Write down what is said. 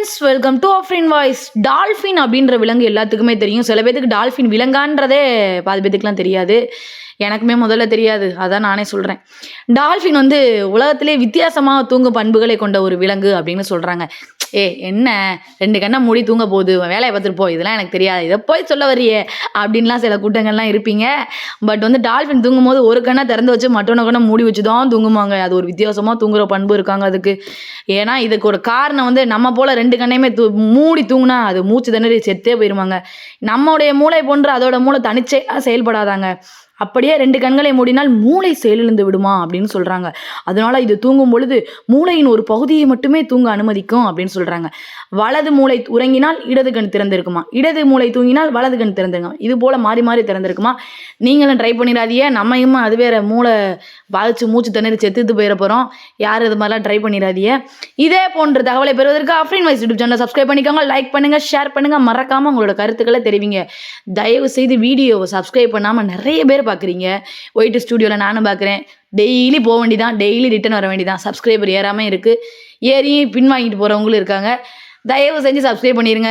Friends welcome to Afrin voice dolphin அப்படின்ற விலங்கு எல்லாத்துக்குமே தெரியும். சில பேத்துக்கு டால்ஃபின் விலங்கான்றதே பாதி பேத்துக்குலாம் தெரியாது. எனக்குமே முதல்ல தெரியாது. அதான் நானே சொல்கிறேன் டால்ஃபின் வந்து உலகத்திலே வித்தியாசமாக தூங்கும் பண்புகளை கொண்ட ஒரு விலங்கு அப்படின்னு சொல்கிறாங்க ஏ என்ன? ரெண்டு கண்ணை மூடி தூங்க போகுது. வேலையை பார்த்துட்டு போ. இதெல்லாம் எனக்கு தெரியாது. இதை போய் சொல்ல வரியே அப்படின்லாம் சில கூட்டங்கள்லாம் இருப்பீங்க. பட் வந்து டால்ஃபின் தூங்கும் போது ஒரு கண்ணை திறந்து வச்சு மற்றொன்று கண்ணை மூடி வச்சு தான் தூங்குவாங்க. அது ஒரு வித்தியாசமாக தூங்குற பண்பு இருக்காங்க அதுக்கு. ஏன்னா இதுக்கு ஒரு காரணம் வந்து நம்ம போல் ரெண்டு கண்ணையுமே தூ மூடி தூங்கினா அது மூச்சு திணறி செத்தே போயிருவாங்க. நம்மளுடைய மூளை போன்று அதோட மூளை தனிச்சே செயல்படாதாங்க. அப்படியே ரெண்டு கண்களை மூடினால் மூளை செயலிழந்து விடுமா அப்படின்னு சொல்கிறாங்க அதனால இது தூங்கும் பொழுது மூளையின் ஒரு பகுதியை மட்டுமே தூங்க அனுமதிக்கும் அப்படின்னு சொல்கிறாங்க வலது மூளை உறங்கினால் இடது கண் திறந்திருக்குமா? இடது மூளை தூங்கினால் வலது கண் திறந்திருக்குமா? இது போல் மாறி மாறி திறந்திருக்குமா? நீங்களும் ட்ரை பண்ணிடாதீங்க நம்மையும் அது வேற மூளை பாதிச்சு மூச்சு திணறி செத்துட்டு போயிட போகிறோம் யாரும் இது மாதிரிலாம் ட்ரை பண்ணிடாதீங்க இதே போன்ற தகவலை பெறுவதற்கு அஃப்ரின் வைஸ் யூடியூப் சேனலை சப்ஸ்கிரைப் பண்ணிக்கோங்க. லைக் பண்ணுங்கள் ஷேர் பண்ணுங்கள் மறக்காமல் உங்களோட கருத்துக்களை தெரிவிங்க. தயவு செய்து வீடியோவை சப்ஸ்கிரைப் பண்ணாமல் நிறைய பேர் பார்க்குறீங்க. ஒயிட்டு ஸ்டூடியோவில் நானும் பார்க்குறேன். டெய்லி போக வேண்டிதான். டெய்லி ரிட்டன் வர வேண்டியதான் சப்ஸ்கிரைபர் ஏறாமல் இருக்குது ஏறி பின் வாங்கிட்டு போகிறவங்களும் இருக்காங்க. தயவு செஞ்சு சப்ஸ்கிரைப் பண்ணிடுங்க